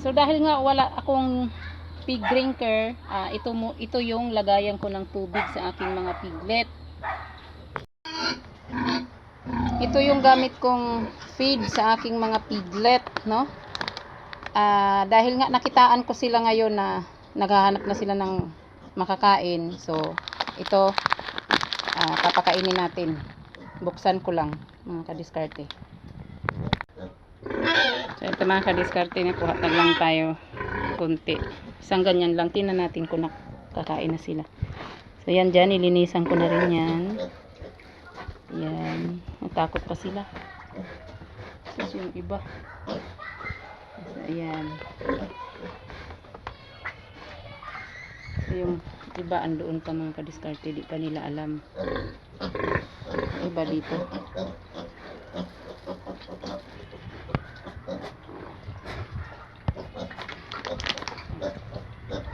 So dahil nga wala akong pig drinker, ah, ito mo ito yung lagayan ko ng tubig sa aking mga piglet. Ito yung gamit kong feed sa aking mga piglet, no? Ah, dahil nga nakitaan ko sila ngayon na naghahanap na sila ng makakain. So ito ah, papakainin natin. Buksan ko lang mga kadiskarte. So ito mga kadiskarte na kuha na lang tayo kunti. Isang ganyan lang. Tingnan natin kung nakakain na sila. So yan dyan, ilinisan ko na rin yan. Yan. Natakot pa sila. Tapos yung iba. So ayan. So yung iba andoon pa mga kadiskarte. Di pa nila alam. Iba dito.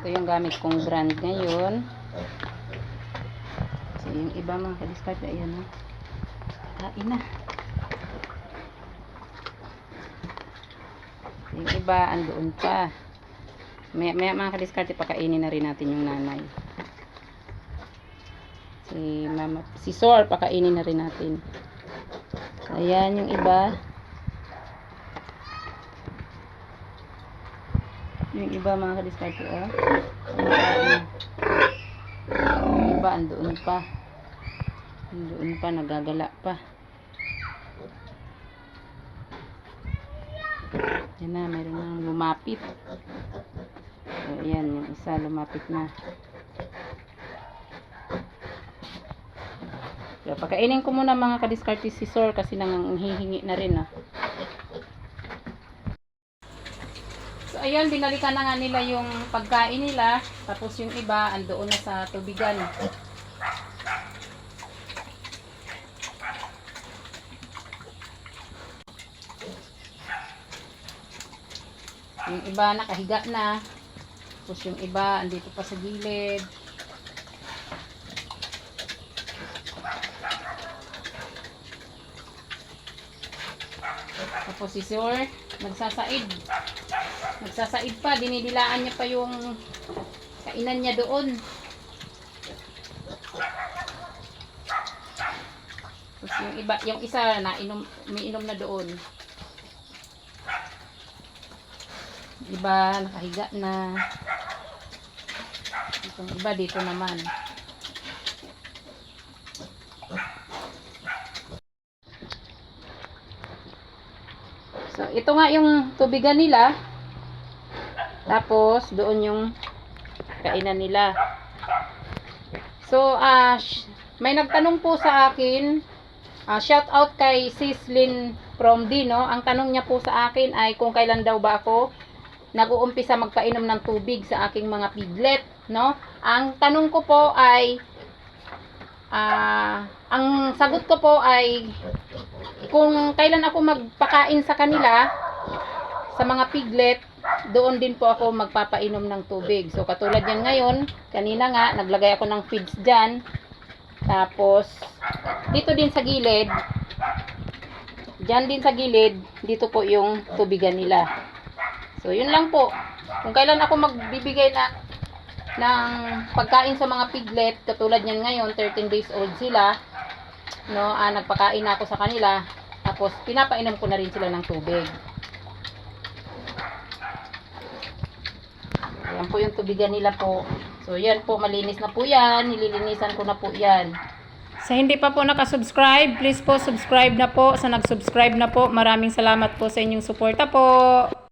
Ito yung gamit kong brand ngayon. So, yung iba mga kadiskarte, ayan na. Kain na. Yung iba, andoon pa. Maya, maya mga kadiskarte, pakainin na rin natin yung nanay. Si mama, si Sor, pakainin na rin natin. Ayan yung iba. Yung iba mga kadiskarte, oh. Kumakain. Yung iba, andoon pa. Andoon pa, nagagala pa. Yan na, meron nang lumapit. So, ayan, yung isa lumapit na. So, pakainin ko muna mga kadiskarte si Sor kasi nanghihingi na rin ah. So, ayun, binalikan na nga nila yung pagkain nila. Tapos yung iba, andoon na sa tubigan. Yung iba, nakahiga na. Tapos yung iba, andito pa sa gilid. Tapos si Sir, nagsasaid. Nagsasaid pa, dinidilaan niya pa yung kainan niya doon. Tapos yung iba, yung isa na inom, umiinom na doon. Iba, nakahiga na. Itong iba dito naman. So, ito nga yung tubigan nila. Tapos, doon yung kainan nila. So, sh- may nagtanong po sa akin, ah, shout out kay Sislin from D, no? Ang tanong niya po sa akin ay kung kailan daw ba ako nag-uumpisa magpainom ng tubig sa aking mga piglet, no? Ang tanong ko po ay ah, ang sagot ko po ay kung kailan ako magpakain sa kanila sa mga piglet, doon din po ako magpapainom ng tubig. So katulad yan ngayon, kanina nga naglagay ako ng feeds diyan. Tapos dito din sa gilid, diyan din sa gilid, dito po yung tubigan nila. So yun lang po. Kung kailan ako magbibigay na ng pagkain sa mga piglet, katulad yan ngayon, 13 days old sila, no, ah, nagpakain na ako sa kanila, tapos pinapainom ko na rin sila ng tubig. Ayan po yung tubigan nila po. So yan po, malinis na po yan, nililinisan ko na po yan. Sa hindi pa po nakasubscribe, please po subscribe na po. Sa nag-subscribe na po, maraming salamat po sa inyong suporta po.